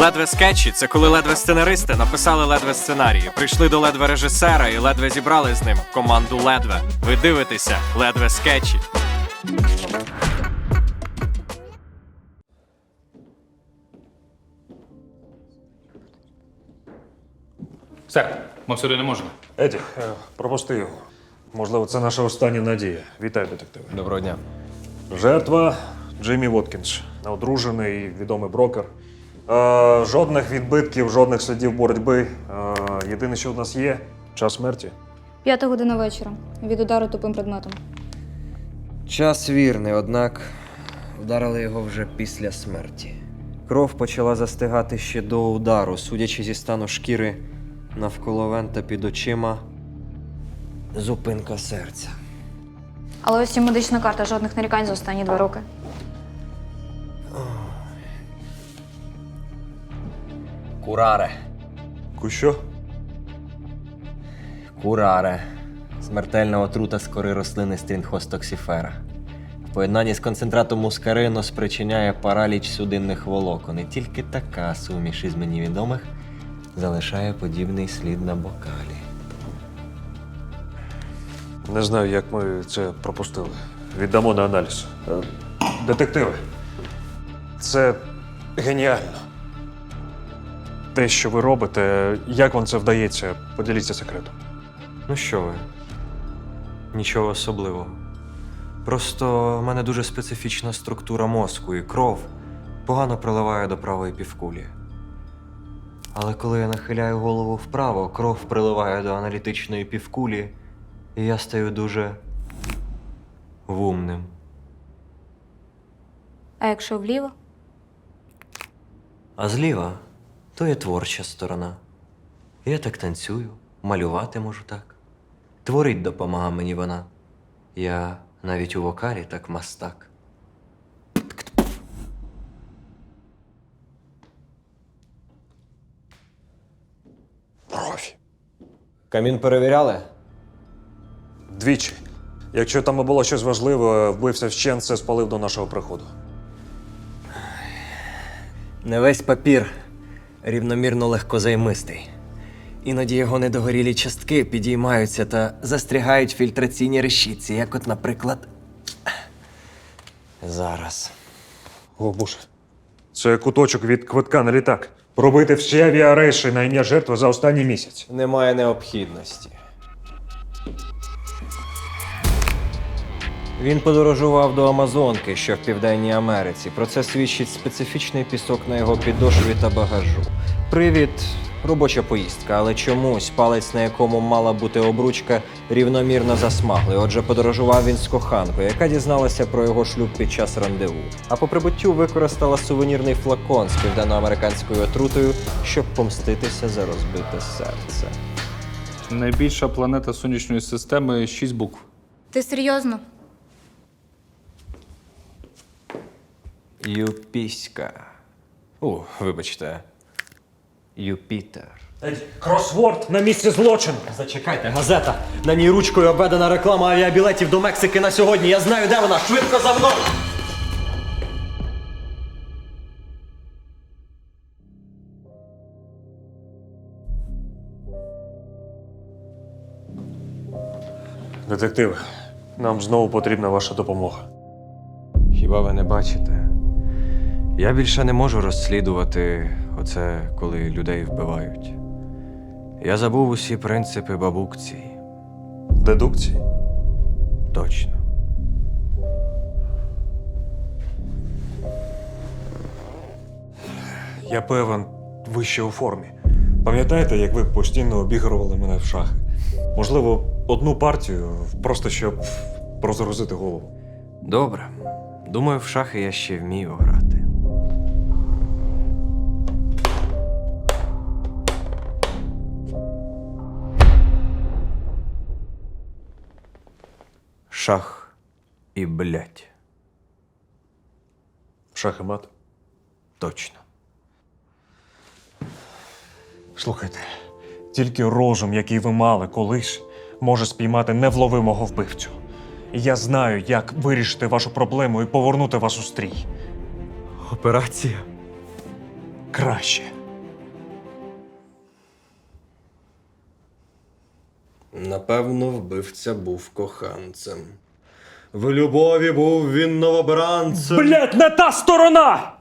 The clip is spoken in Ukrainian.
Ледве скетчі це коли ледве сценаристи написали ледве сценарії, прийшли до ледве режисера і ледве зібрали з ним команду ледве. Ви дивитеся ледве скетчі. Сер, ми сюди не можемо. Еді, е, пропусти його. Можливо, це наша остання надія. Вітаю, детективи. Доброго дня. Жертва Джиммі Воткінс, неодружений, відомий брокер. Е, жодних відбитків, жодних слідів боротьби. Е, єдине, що в нас є час смерті. П'ята година вечора. Від удару тупим предметом. Час вірний, однак вдарили його вже після смерті. Кров почала застигати ще до удару, судячи зі стану шкіри навколо вента під очима. Зупинка серця. Але ось і медична карта, жодних нарікань за останні два роки. Кураре. Кущо? Кураре. Смертельна отрута з кори рослини стрінхостоксіфера. В поєднанні з концентратом мускарину спричиняє параліч судинних волокон. І тільки така суміш із мені відомих залишає подібний слід на бокалі. Не знаю, як ми це пропустили. Віддамо на аналіз. Е, Детективи. Це геніально. Те, що ви робите, як вам це вдається, поділіться секретом. Ну що ви? Нічого особливого. Просто в мене дуже специфічна структура мозку і кров погано приливає до правої півкулі. Але коли я нахиляю голову вправо, кров приливає до аналітичної півкулі, і я стаю дуже вумним. А якщо вліво? А зліва то є творча сторона. Я так танцюю, малювати можу так. Творить допомога мені вона. Я навіть у вокалі так мастак. Профі. Камін перевіряли? Двічі. Якщо там і було щось важливе, вбився вщент, це спалив до нашого приходу. Не весь папір рівномірно легкозаймистий. Іноді його недогорілі частки підіймаються та застрягають в фільтраційній решітці, як от, наприклад. Зараз. О, боже. Це куточок від квитка на літак. Пробити всі авіарейси на ім'я жертви за останній місяць. Немає необхідності. Він подорожував до Амазонки, що в Південній Америці. Про це свідчить специфічний пісок на його підошві та багажу. Привід робоча поїздка, але чомусь палець, на якому мала бути обручка, рівномірно засмаглий. Отже, подорожував він з коханкою, яка дізналася про його шлюб під час рандеву. А по прибуттю використала сувенірний флакон з південноамериканською отрутою, щоб помститися за розбите серце. Найбільша планета сонячної системи 6 букв. Ти серйозно? Юпіська. О, вибачте. Юпітер. Кросворд на місці злочину. Зачекайте, газета. На ній ручкою обведена реклама авіабілетів до Мексики на сьогодні. Я знаю, де вона. Швидко за мною. Детективи, нам знову потрібна ваша допомога. Хіба ви не бачите? Я більше не можу розслідувати оце, коли людей вбивають. Я забув усі принципи бабукції. Дедукції. Точно. Я певен, ви ще у формі. Пам'ятаєте, як ви постійно обігрували мене в шахи? Можливо, одну партію, просто щоб розгрузити голову. Добре. Думаю, в шахи я ще вмію грати. Шах і блять. Шах і мат. Точно. Слухайте, тільки розум, який ви мали колись, може спіймати невловимого вбивцю. І я знаю, як вирішити вашу проблему і повернути вас у стрій. Операція. краще. Напевно, вбивця був коханцем. В любові був він новобранцем. Блять, не та сторона!